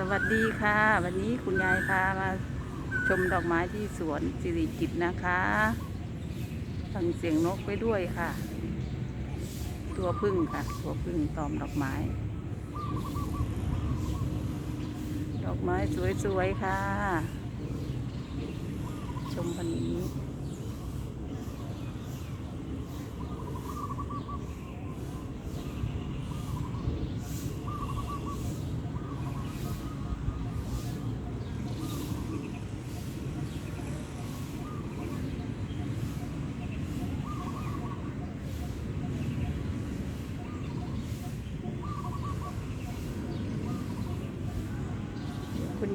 สวัสดีค่ะ วันนี้คุณยายพามาชมดอกไม้ที่สวนสิริกิตนะคะฟังเสียงนกไปด้วยค่ะ ตัวพึ่งค่ะ ตัวพึ่งตอมดอกไม้ ดอกไม้สวยๆค่ะ ชมวันนี้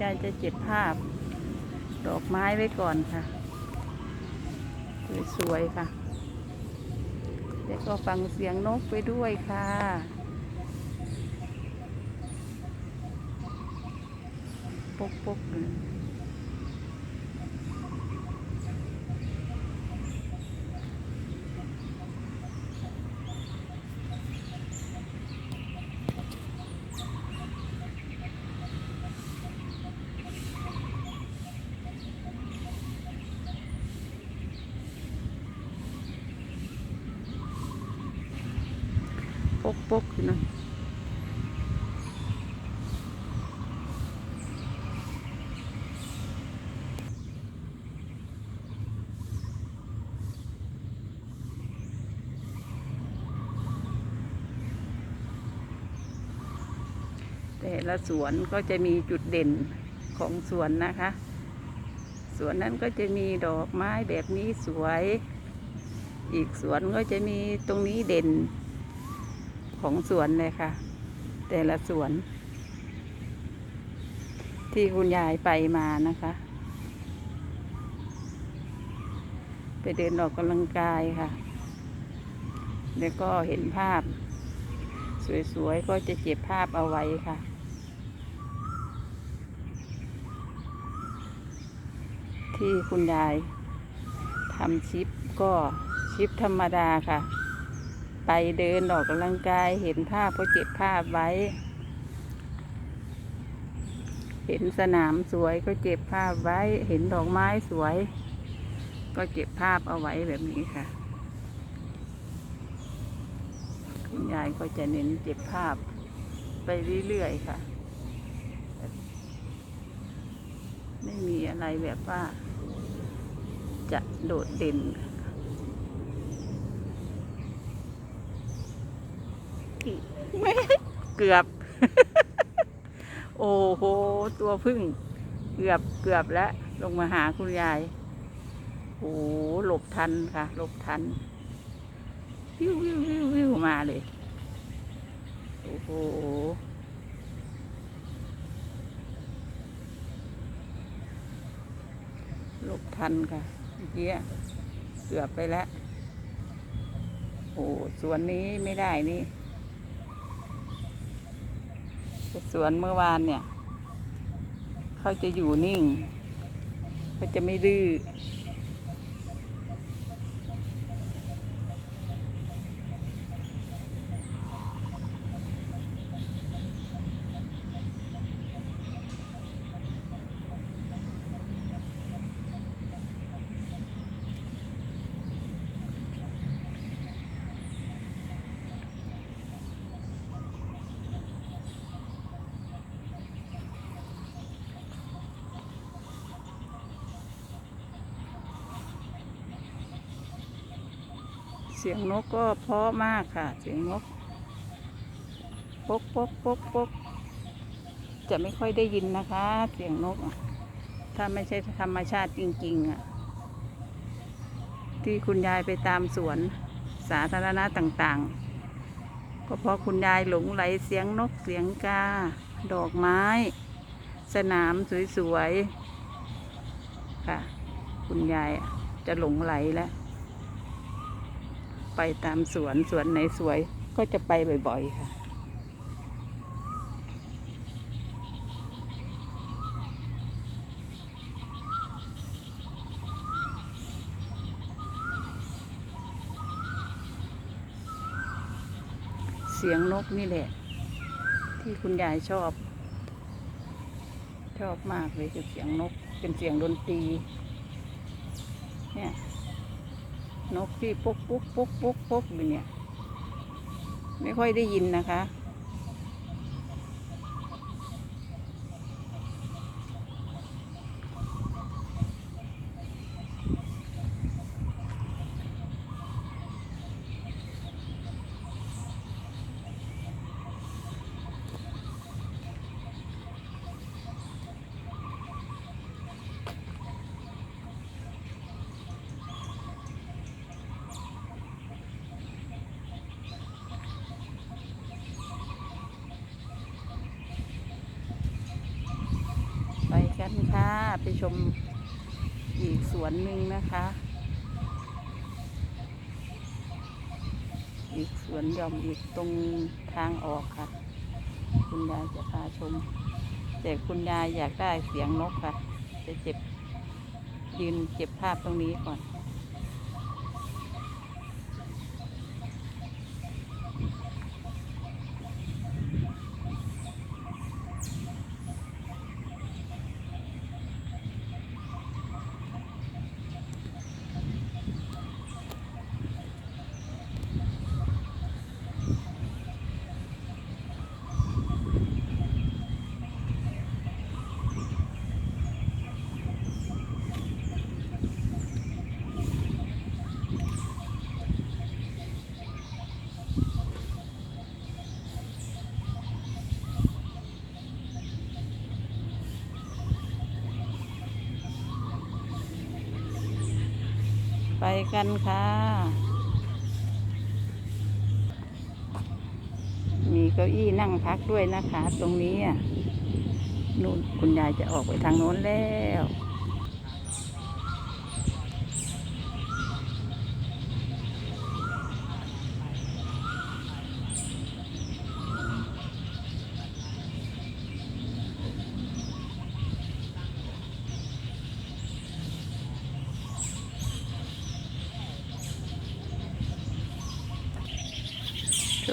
ยายจะเก็บภาพ ดอกไม้ไว้ก่อนค่ะ สวยๆค่ะ แล้วก็ฟังเสียงนกไปด้วยค่ะปกปก กกอยู่นะแต่ละสวนก็จะมีจุดเด่นของสวนนะคะ สวนนั้นก็จะมีดอกไม้แบบนี้สวย อีกสวนก็จะมีตรงนี้เด่น ของสวนเลยค่ะ แต่ละสวน ที่คุณยายไปมานะคะ ไปเดินออกกำลังกายค่ะ แล้วก็เห็นภาพ สวยๆ ก็จะเก็บภาพเอาไว้ค่ะที่คุณยายทำชิปก็ชิปธรรมดาค่ะ ไปเดินออกกำลังกายเห็นภาพก็เก็บภาพไว้ เห็นสนามสวยก็เก็บภาพไว้ เห็นดอกไม้สวย ก็เก็บภาพเอาไว้แบบนี้ค่ะคุณยายก็จะเน้นเก็บภาพไปเรื่อยๆค่ะ ไม่มีอะไรแบบว่าจะโดดเด่น ไม่เกือบ โอ้โห ตัวพึ่ง เกือบเกือบแล้ว ลงมาหาคุณยาย โอ้โหหลบทันค่ะ หลบทัน วิววิววิววิวมาเลย โอ้โห หลบทันค่ะเมื่อกี้เกือบไปแล้ว โอ้สวนนี้ไม่ได้นี่ สวนเมื่อวานเนี่ย เขาจะอยู่นิ่ง เขาจะไม่ดื้อ สียงนกก็เพราะมากค่ะ เสียงนกปกปกปกปกจะไม่ค่อยได้ยินนะคะ เสียงนก ถ้าไม่ใช่ธรรมชาติจริง ๆอะที่คุณยายไปตามสวนสาธารณะต่างๆ ก็เพราะคุณยายหลงไหลเสียงนกเสียงกา ดอกไม้ สนามสวย ๆ ค่ะ คุณยายจะหลงไหลแล้ว ไปตามสวนสวนไหนสวยก็จะไปบ่อยๆค่ะ เสียงนกนี่แหละ ที่คุณยายชอบ ชอบมากเลยคือเสียงนกเป็นเสียงดนตรี เนี่ย นกที่ปุ๊กปุ๊กปุ๊กปุ๊กปุ๊กอยู่เนี่ย ไม่ค่อยได้ยินนะคะ ไป กันค่ะ ไปชมอีกสวนหนึ่งนะคะ อีกสวนย่อมอีกตรงทางออกค่ะ คุณยายจะพาชม แต่คุณยายอยากได้เสียงนกค่ะ จะเจ็บยืนเก็บภาพตรงนี้ก่อน กันค่ะ มีเก้าอี้นั่งพักด้วยนะคะ ตรงนี้อะนู่นคุณยายจะออกไปทางโน้นแล้ว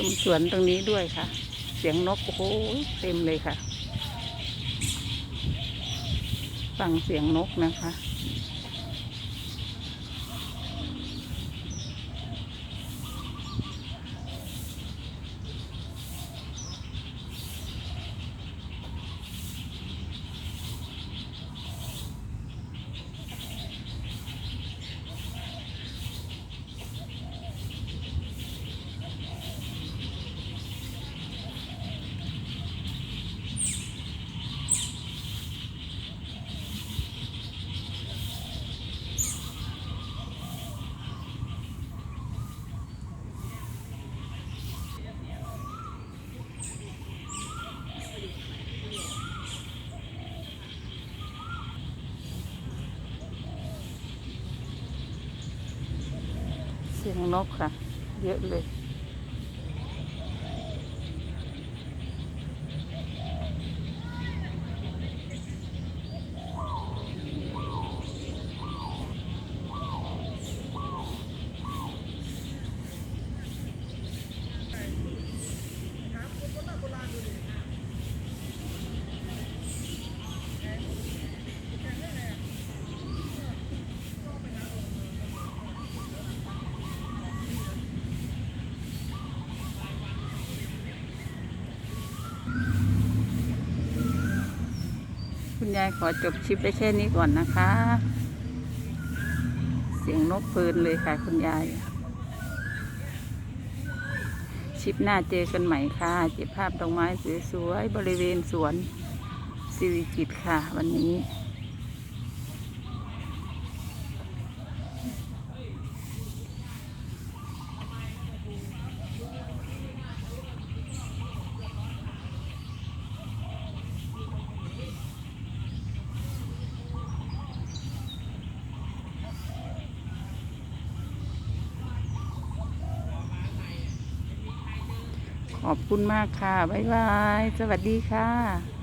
มสวนตรงนี้ด้วยค่ะ เสียงนกโอ้โหเต็มเลยค่ะ ฟังเสียงนกนะคะ สียงนกค่ะ เยอะเลย คุณยายขอจบชิปได้แค่นี้ก่อนนะคะ เสียงนกเพลินเลยค่ะคุณยาย ชิปหน้าเจอกันใหม่ค่ะ เจ็บภาพดอกไม้สวยๆบริเวณสวนสิริกิตค่ะ วันนี้ ขอบคุณมากค่ะ บ๊ายบาย สวัสดีค่ะ